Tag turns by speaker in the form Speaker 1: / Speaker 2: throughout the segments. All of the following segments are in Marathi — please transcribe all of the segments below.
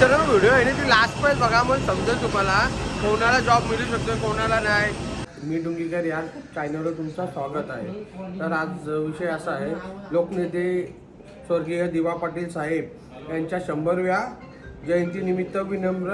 Speaker 1: मित्रांनो व्हिडिओ आहे ना ती लास्ट पर्यंत बघा मग समजेल तुम्हाला. कोणाला जॉब मिळू शकतो कोणाला नाही. मी डुंगीकर या चॅनलवर तुमचं स्वागत आहे. तर आज विषय असा आहे लोकनेते स्वर्गीय दिवा पाटील साहेब यांच्या शंभरव्या जयंतीनिमित्त विनम्र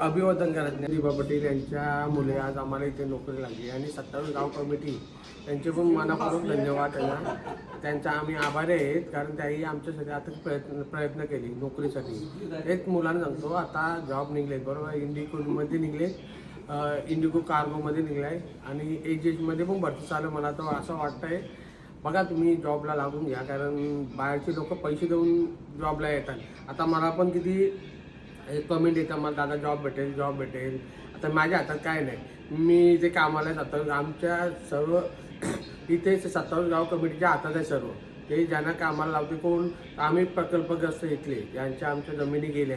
Speaker 1: अभिवादन करत नाही. दिवा पाटील यांच्या मुले आज आम्हाला इथे नोकरी लागली आणि सत्तावीस गाव कमिटी त्यांचे पण मनापासून धन्यवाद त्यांना त्यांचा आम्ही आभारी आहेत कारण त्याही आमच्यासाठी आता प्रयत्न प्रयत्न केले नोकरीसाठी. एक मुलांना सांगतो आता जॉब निघलेत बरोबर? इंडिकोमध्ये निघलेत इंडिको इंडिगो कार्गोमध्ये आहे आणि एच एजमध्ये पण भरती चालू आहे. मला तर असं वाटतंय. बघा तुम्ही जॉबला लागून घ्या कारण बाहेरचे लोक पैसे देऊन जॉबला येतात. आता मला पण किती कमी येतात मला दादा जॉब भेटेल जॉब भेटेल. आता माझ्या हातात काय नाही. मी जे कामाला आहे आमच्या सर्व इथे सत्तावीस गाव कमिटीच्या हातात आहे सर्व. ते ज्यांना कामाला लावते कोण? आम्ही प्रकल्पग्रस्त इथले ज्यांच्या आमच्या जमिनी गेल्या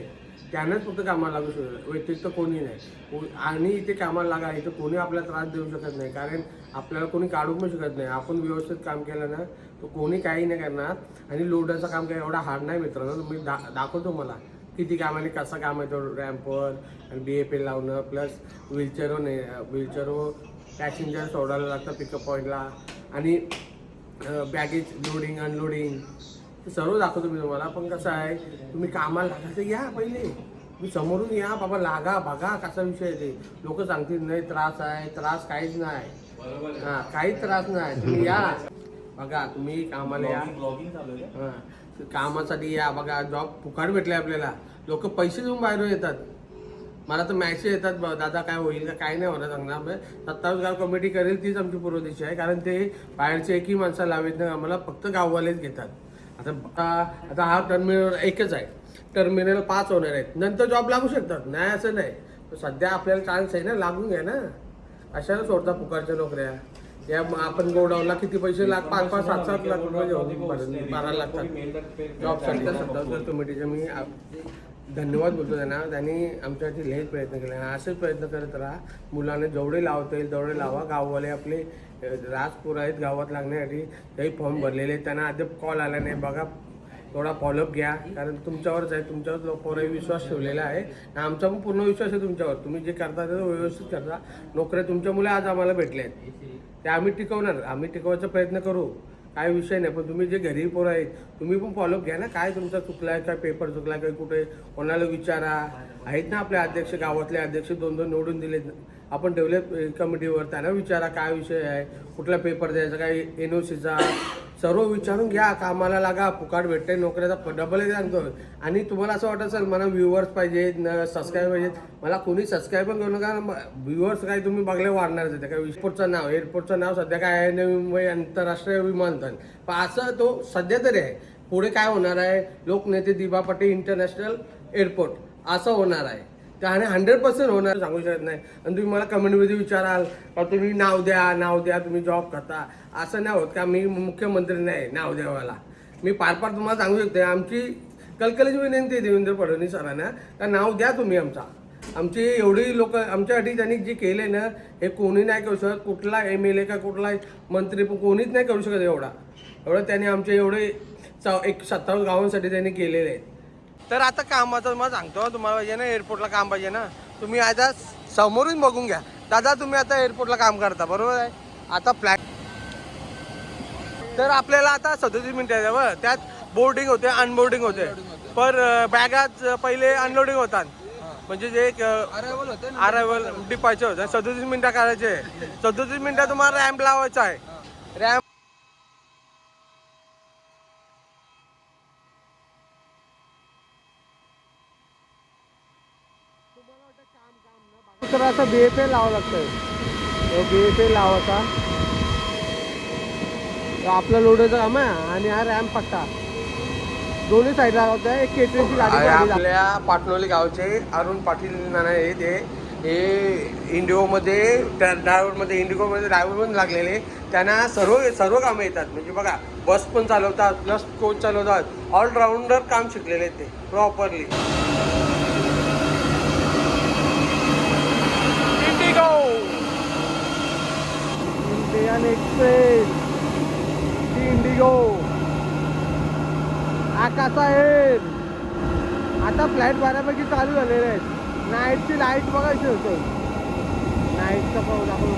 Speaker 1: त्यांनाच फक्त कामाला लागू शकतो व्यतिरिक्त कोणी नाही. आणि इथे कामाला लागा इथं कोणी आपल्याला त्रास देऊ शकत नाही. कारण आपल्याला कोणी काढू पण शकत नाही. आपण व्यवस्थित काम केलं ना तर कोणी काही नाही करणार. आणि लोडाचं काम काय एवढा हार्ड नाही मित्रांनो. मी दा दाखवतो मला. किती काम आणि कसं काम आहे तो रॅम्पवर आणि बी एफ एल लावणं प्लस व्हीलचेअरवर नाही व्हीलचेअरवर पॅसेंजर सोडायला लागतं पिकअप पॉईंटला आणि बॅगेज लोडिंग अनलोडिंग ते सर्व दाखवतो मी तुम्हाला. पण कसं आहे तुम्ही कामाला लागायचं या पहिले. तुम्ही समोरून या बाबा लागा बघा कसा विषय आहे ते. लोक सांगतील नाही त्रास आहे त्रास काहीच नाही. हां काहीच त्रास नाही. तुम्ही या. बघा तुम्ही कामाला या. हां कामासाठी या. बघा जॉब फुकाट भेटले आपल्याला. लोक पैसे देऊन बाहेर येतात. मला तर मॅसेज येतात दादा काय होईल का काय नाही होणार सांगणार म्हणजे सत्तावीस गाव कमिटी करेल तीच आमची पूर्वदिशा आहे कारण ते बाहेरचे एकही माणसं लावित नाही आम्हाला फक्त गाववालेच घेतात. आता आता आता हा टर्मिनल एकच आहे. टर्मिनल पाच होणार आहेत. नंतर जॉब लागू शकतात. नाही असं नाही. सध्या आपल्याला चान्स आहे ना लागून घ्या ना. अशाला सोडता पुकारच्या नोकऱ्या? या आपण गोडाऊनला किती पैसे लाख पाच पाच सात सात लाख रुपये भरून- भरायला लागतात जॉबसाठी तर सत्तावीस कमिटीचे मी धन्यवाद बोलतो त्यांना. त्यांनी आमच्यासाठी लई प्रयत्न केले. आणि असेच प्रयत्न करत राहा. मुलांना जेवढे लावता येईल तेवढे लावा. गाववाले आपले राजपूर आहेत गावात लागण्यासाठी. काही फॉर्म भरलेले आहेत. त्यांना अद्याप कॉल आला नाही. बघा थोडा फॉलोअप घ्या. कारण तुमच्यावरच आहे. तुमच्यावर लोकांवर विश्वास ठेवलेला आहे. आणि आमचा पण पूर्ण विश्वास आहे तुमच्यावर. तुम्ही जे करता ते व्यवस्थित करता. नोकऱ्या तुमच्यामुळे आज आम्हाला भेटल्या आहेत. ते आम्ही टिकवणार. आम्ही टिकवायचा प्रयत्न करू. काय विषय नाही. पण तुम्ही जे घरी पोरं आहेत तुम्ही पण फॉलोअप घ्या ना. काय तुमचा चुकला आहे? काय पेपर चुकला आहे? काय कुठे कोणाला विचारा? आहेत ना आपले अध्यक्ष गावातले अध्यक्ष दोन दोन निवडून दिलेत. आपण डेव्हलप कमिटीवर त्यांना विचारा काय विषय आहे कुठला पेपर द्यायचा काय एन ओ सीचा सर्व विचारून घ्या कामाला लागा फुकाट भेटते नोकऱ्याचा डबल सांगतो. आणि तुम्हाला असं वाटत असेल मला व्ह्युअर्स पाहिजेत न सबस्क्राईब पाहिजेत मला कोणी सबस्क्राईब पण करू नका व्ह्युअर्स काय तुम्ही बघले वाढणारच आहे. काय एअरपोर्टचं नाव एअरपोर्टचं नाव सध्या काय आहे नवी मुंबई आंतरराष्ट्रीय विमानतळ. पण असं तो सध्या तरी आहे. पुढे काय होणार आहे? लोकनेते दिबा पाटील इंटरनॅशनल एअरपोर्ट असं होणार आहे. त्याने हंड्रेड पर्सेंट होणार सांगू शकत नाही. आणि तुम्ही मला कमेंटमध्ये विचाराल का तुम्ही नाव द्या नाव द्या तुम्ही जॉब करता. असं नाही होत का? मी मुख्यमंत्री नाही नाव द्यावाला. मी पार पार तुम्हाला सांगू शकते आमची कलकलीची विनंती आहे देवेंद्र फडणवीस सरांना का नाव द्या तुम्ही आमचा. आमची एवढी लोक आमच्यासाठी त्यांनी जे केले ना हे कोणी नाही करू शकत. कुठला एम एल ए का कुठला मंत्री पण कोणीच नाही करू शकत एवढा. एवढं त्यांनी आमचे एवढे च- एक सत्तावीस गावांसाठी त्यांनी केलेले आहे तर आता कामाचं मला सांगतो तुम्हाला पाहिजे ना एअरपोर्टला काम पाहिजे ना. तुम्ही आता समोरून बघून घ्या. दादा तुम्ही आता एअरपोर्टला काम करता बरोबर आहे? आता फ्लॅट तर आपल्याला आता सदतीस मिनिटं बरं त्यात बोर्डिंग होते अनबोर्डिंग होते. पर बॅगात पहिले अनलोडिंग होतात. म्हणजे जे
Speaker 2: ना
Speaker 1: अरायवल डिपायचे होते सदतीस मिनिटं करायचे. सदतीस मिनिटं तुम्हाला रॅम्प लावायचा आहे. रॅम्प तर असं बी एफ ए लावावं लागतं बी एफ ए लावायचा. आपलं लोडाचं काम आहे आणि हा रॅम्प पट्टा. दोन्ही साईड लावत आहे एक केटरीची गाडी आपल्या पाटणोली गावचे अरुण पाटील नाना आहे ते हे इंडिओमध्ये ड्रायव्हरमध्ये इंडिगोमध्ये ड्रायव्हर पण लागलेले. त्यांना सर्व सर्व कामं येतात. म्हणजे बघा बस पण चालवतात प्लस कोच चालवतात. ऑलराऊंडर काम शिकलेले ते प्रॉपरली इंडिगो आकाश आता फ्लॅट बऱ्यापैकी चालू झालेले आहेत. नाईटची लाइट बघायची होतं. नाईटचा पाऊस आपण